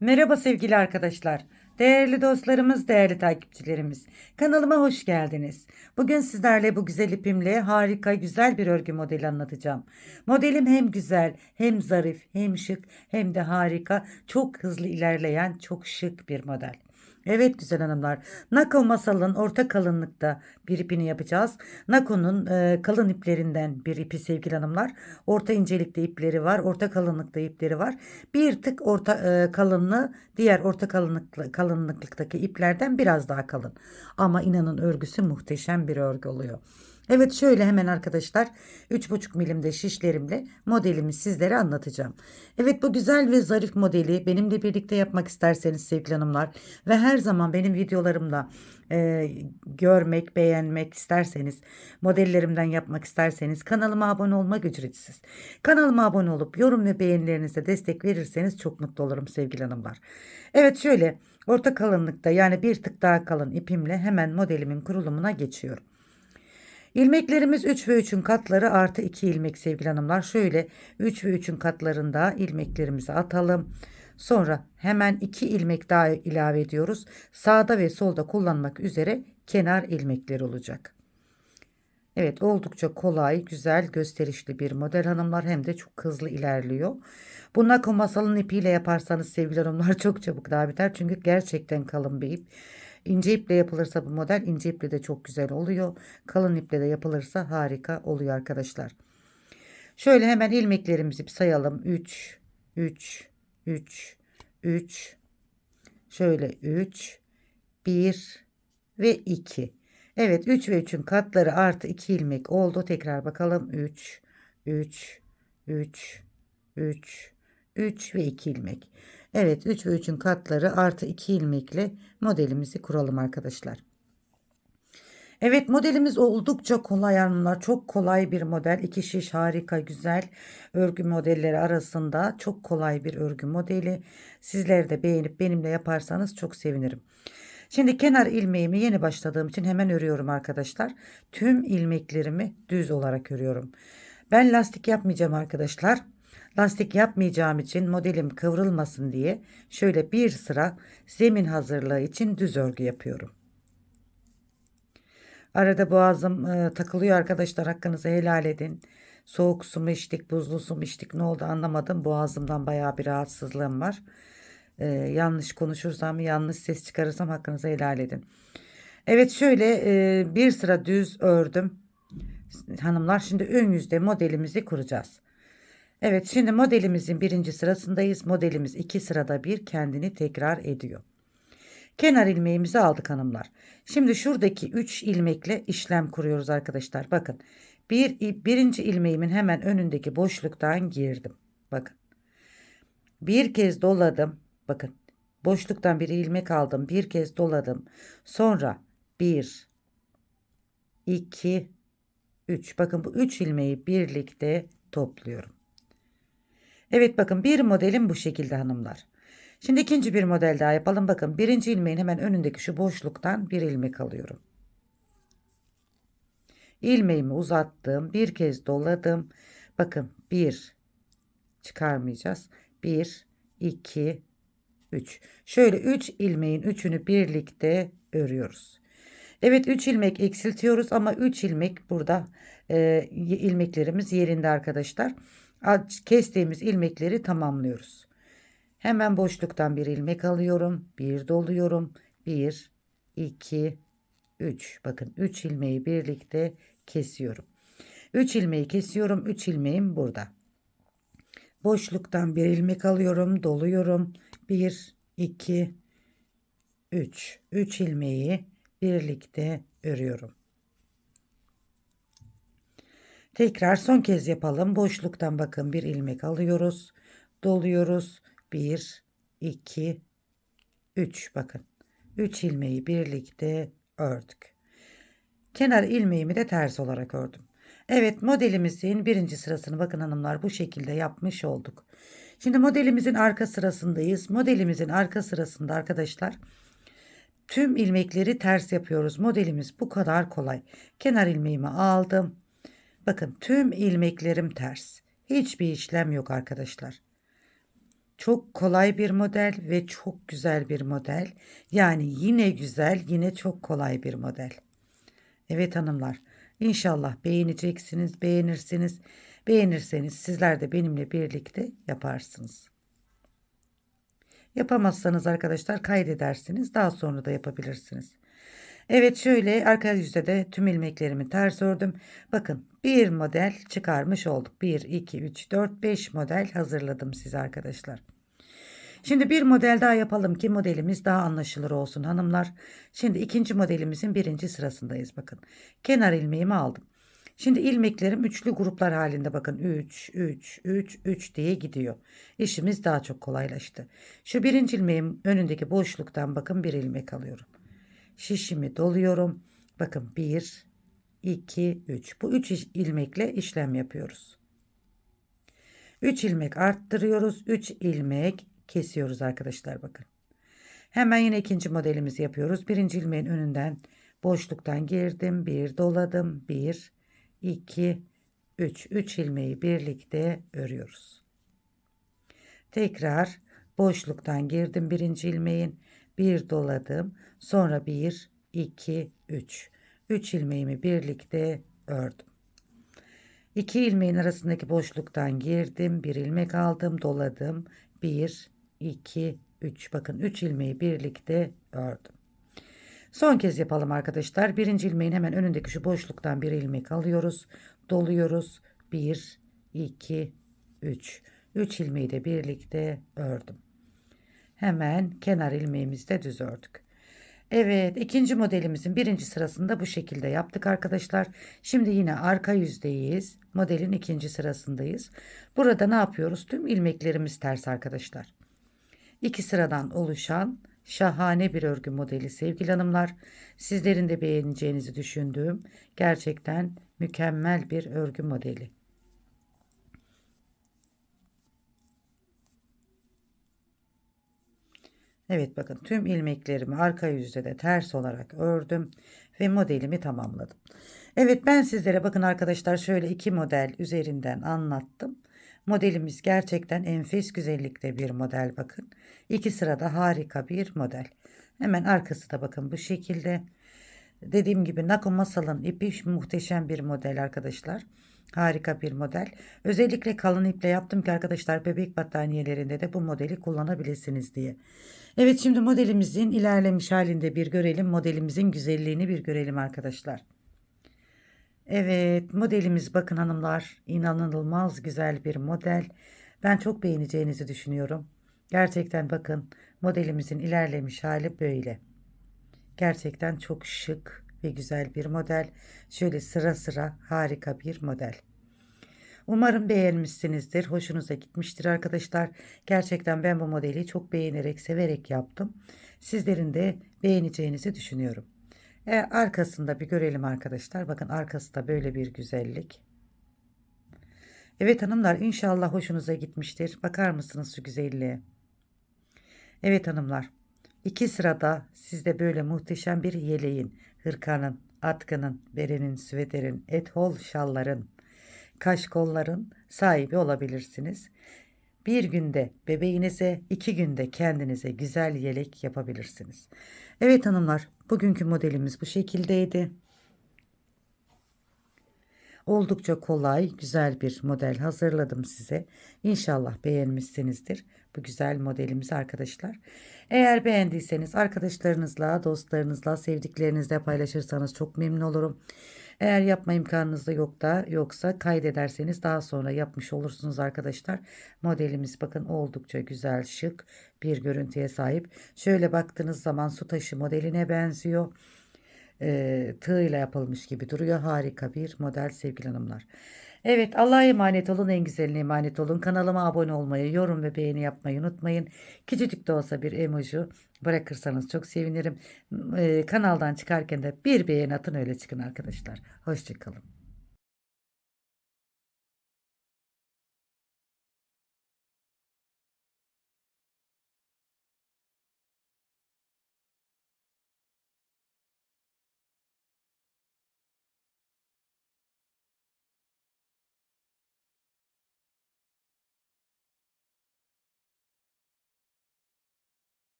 Merhaba sevgili arkadaşlar. Değerli dostlarımız, değerli takipçilerimiz. Kanalıma hoş geldiniz. Bugün sizlerle bu güzel ipimle harika güzel bir örgü modeli anlatacağım. Modelim hem güzel, hem zarif, hem şık, hem de harika, çok hızlı ilerleyen, çok şık bir model. Evet güzel hanımlar. Nako masalın orta kalınlıkta bir ipini yapacağız. Nako'nun e, kalın iplerinden bir ipi sevgili hanımlar. Orta incelikte ipleri var. Orta kalınlıkta ipleri var. Bir tık orta e, kalınlığı diğer orta kalınlıklı, kalınlıktaki iplerden biraz daha kalın. Ama inanın örgüsü muhteşem bir örgü oluyor. Evet şöyle hemen arkadaşlar 3,5 milimde şişlerimle modelimi sizlere anlatacağım. Evet bu güzel ve zarif modeli benimle birlikte yapmak isterseniz sevgili hanımlar ve her zaman benim videolarımda e, görmek, beğenmek isterseniz, modellerimden yapmak isterseniz kanalıma abone olmak ücretsiz. Kanalıma abone olup yorum ve beğenilerinizle destek verirseniz çok mutlu olurum sevgili hanımlar. Evet şöyle orta kalınlıkta yani bir tık daha kalın ipimle hemen modelimin kurulumuna geçiyorum. İlmeklerimiz 3 ve 3'ün katları artı 2 ilmek sevgili hanımlar. Şöyle 3 ve 3'ün katlarında ilmeklerimizi atalım. Sonra hemen 2 ilmek daha ilave ediyoruz. Sağda ve solda kullanmak üzere kenar ilmekleri olacak. Evet oldukça kolay, güzel, gösterişli bir model hanımlar hem de çok hızlı ilerliyor. Bu Nako masalın ipiyle yaparsanız sevgili hanımlar çok çabuk daha biter. Çünkü gerçekten kalın bir ip. İnce iple yapılırsa bu model ince iple de çok güzel oluyor. Kalın iple de yapılırsa harika oluyor arkadaşlar. Şöyle hemen ilmeklerimizi bir sayalım. 3, 3, 3, 3, şöyle 3, 1 ve 2. Evet 3 ve 3'ün katları artı 2 ilmek oldu. Tekrar bakalım. 3, 3, 3, 3, 3 ve 2 ilmek. Evet 3 ve 3'ün katları artı 2 ilmekle modelimizi kuralım arkadaşlar. Evet modelimiz oldukça kolay hanımlar. Çok kolay bir model. İki şiş harika güzel örgü modelleri arasında çok kolay bir örgü modeli. Sizler de beğenip benimle yaparsanız çok sevinirim. Şimdi kenar ilmeğimi yeni başladığım için hemen örüyorum arkadaşlar. Tüm ilmeklerimi düz olarak örüyorum. Ben lastik yapmayacağım arkadaşlar. Lastik yapmayacağım için modelim kıvrılmasın diye şöyle bir sıra zemin hazırlığı için düz örgü yapıyorum. Arada boğazım e, takılıyor arkadaşlar hakkınızı helal edin. Soğuk su mu içtik, buzlu su mu içtik ne oldu anlamadım. Boğazımdan bayağı bir rahatsızlığım var. E, yanlış konuşursam, yanlış ses çıkarırsam hakkınızı helal edin. Evet şöyle e, bir sıra düz ördüm. Hanımlar şimdi ön yüzde modelimizi kuracağız. Evet şimdi modelimizin birinci sırasındayız. Modelimiz iki sırada bir kendini tekrar ediyor. Kenar ilmeğimizi aldık hanımlar. Şimdi şuradaki 3 ilmekle işlem kuruyoruz arkadaşlar. Bakın bir, birinci ilmeğimin hemen önündeki boşluktan girdim. Bakın bir kez doladım. Bakın boşluktan bir ilmek aldım. Bir kez doladım. Sonra 1 2 3 bakın bu 3 ilmeği birlikte topluyorum. Evet bakın bir modelim bu şekilde hanımlar. Şimdi ikinci bir model daha yapalım. Bakın birinci ilmeğin hemen önündeki şu boşluktan bir ilmek alıyorum. İlmeğimi uzattım. Bir kez doladım. Bakın bir çıkarmayacağız. Bir, iki, üç. Şöyle üç ilmeğin üçünü birlikte örüyoruz. Evet 3 ilmek eksiltiyoruz ama 3 ilmek burada e, ilmeklerimiz yerinde arkadaşlar kestiğimiz ilmekleri tamamlıyoruz. Hemen boşluktan bir ilmek alıyorum. Bir doluyorum. 1 2 3 bakın 3 ilmeği birlikte kesiyorum. 3 ilmeği kesiyorum. 3 ilmeğim burada. Boşluktan bir ilmek alıyorum, doluyorum. 1 2 3 3 ilmeği birlikte örüyorum. Tekrar son kez yapalım. Boşluktan bakın bir ilmek alıyoruz. Doluyoruz. 1, 2, 3 bakın. 3 ilmeği birlikte ördük. Kenar ilmeğimi de ters olarak ördüm. Evet modelimizin birinci sırasını bakın hanımlar bu şekilde yapmış olduk. Şimdi modelimizin arka sırasındayız. Modelimizin arka sırasında arkadaşlar tüm ilmekleri ters yapıyoruz. Modelimiz bu kadar kolay. Kenar ilmeğimi aldım. Bakın tüm ilmeklerim ters. Hiçbir işlem yok arkadaşlar. Çok kolay bir model ve çok güzel bir model. Yani yine güzel, yine çok kolay bir model. Evet hanımlar, inşallah beğeneceksiniz, beğenirsiniz. Beğenirseniz sizler de benimle birlikte yaparsınız. Yapamazsanız arkadaşlar kaydedersiniz. Daha sonra da yapabilirsiniz. Evet şöyle arka yüzde de tüm ilmeklerimi ters ördüm. Bakın bir model çıkarmış olduk. 1, 2, 3, 4, 5 model hazırladım size arkadaşlar. Şimdi bir model daha yapalım ki modelimiz daha anlaşılır olsun hanımlar. Şimdi ikinci modelimizin birinci sırasındayız bakın. Kenar ilmeğimi aldım. Şimdi ilmeklerim üçlü gruplar halinde bakın 3, 3, 3, 3 diye gidiyor. İşimiz daha çok kolaylaştı. Şu birinci ilmeğim önündeki boşluktan bakın bir ilmek alıyorum. Şişimi doluyorum. Bakın 1, 2, 3. Bu 3 ilmekle işlem yapıyoruz. 3 ilmek arttırıyoruz. 3 ilmek kesiyoruz arkadaşlar bakın. Hemen yine ikinci modelimizi yapıyoruz. Birinci ilmeğin önünden boşluktan girdim. Bir doladım. 1, 2, 3. 3 ilmeği birlikte örüyoruz. Tekrar boşluktan girdim birinci ilmeğin. Bir doladım. Sonra 1, 2, 3. 3 ilmeğimi birlikte ördüm. 2 ilmeğin arasındaki boşluktan girdim. Bir ilmek aldım. Doladım. 1, 2, 3. Bakın 3 ilmeği birlikte ördüm. Son kez yapalım arkadaşlar. Birinci ilmeğin hemen önündeki şu boşluktan bir ilmek alıyoruz. Doluyoruz. 1, 2, 3. 3 ilmeği de birlikte ördüm. Hemen kenar ilmeğimizi de düz ördük. Evet ikinci modelimizin birinci sırasında bu şekilde yaptık arkadaşlar. Şimdi yine arka yüzdeyiz. Modelin ikinci sırasındayız. Burada ne yapıyoruz? Tüm ilmeklerimiz ters arkadaşlar. İki sıradan oluşan şahane bir örgü modeli sevgili hanımlar. Sizlerin de beğeneceğinizi düşündüğüm gerçekten mükemmel bir örgü modeli. Evet bakın tüm ilmeklerimi arka yüzde de ters olarak ördüm ve modelimi tamamladım. Evet ben sizlere bakın arkadaşlar şöyle iki model üzerinden anlattım. Modelimiz gerçekten enfes güzellikte bir model bakın. İki sırada harika bir model. Hemen arkası da bakın bu şekilde. Dediğim gibi Nako Masal'ın ipi muhteşem bir model arkadaşlar. Harika bir model. Özellikle kalın iple yaptım ki arkadaşlar bebek battaniyelerinde de bu modeli kullanabilirsiniz diye. Evet şimdi modelimizin ilerlemiş halinde bir görelim. Modelimizin güzelliğini bir görelim arkadaşlar. Evet modelimiz bakın hanımlar inanılmaz güzel bir model. Ben çok beğeneceğinizi düşünüyorum. Gerçekten bakın modelimizin ilerlemiş hali böyle. Gerçekten çok şık ve güzel bir model. Şöyle sıra sıra harika bir model. Umarım beğenmişsinizdir. Hoşunuza gitmiştir arkadaşlar. Gerçekten ben bu modeli çok beğenerek, severek yaptım. Sizlerin de beğeneceğinizi düşünüyorum. E, arkasında bir görelim arkadaşlar. Bakın arkası da böyle bir güzellik. Evet hanımlar inşallah hoşunuza gitmiştir. Bakar mısınız şu güzelliğe? Evet hanımlar. İki sırada sizde böyle muhteşem bir yeleğin, hırkanın, atkının, berenin, süveterin, ethol şalların, kaşkolların sahibi olabilirsiniz. Bir günde bebeğinize, iki günde kendinize güzel yelek yapabilirsiniz. Evet hanımlar, bugünkü modelimiz bu şekildeydi. Oldukça kolay, güzel bir model hazırladım size. İnşallah beğenmişsinizdir bu güzel modelimizi arkadaşlar. Eğer beğendiyseniz arkadaşlarınızla, dostlarınızla, sevdiklerinizle paylaşırsanız çok memnun olurum. Eğer yapma imkanınız da yok da yoksa kaydederseniz daha sonra yapmış olursunuz arkadaşlar. Modelimiz bakın oldukça güzel, şık bir görüntüye sahip. Şöyle baktığınız zaman su taşı modeline benziyor e, tığıyla yapılmış gibi duruyor. Harika bir model sevgili hanımlar. Evet Allah'a emanet olun en güzeline emanet olun. Kanalıma abone olmayı, yorum ve beğeni yapmayı unutmayın. Küçücük de olsa bir emoji bırakırsanız çok sevinirim. E, kanaldan çıkarken de bir beğeni atın öyle çıkın arkadaşlar. Hoşçakalın.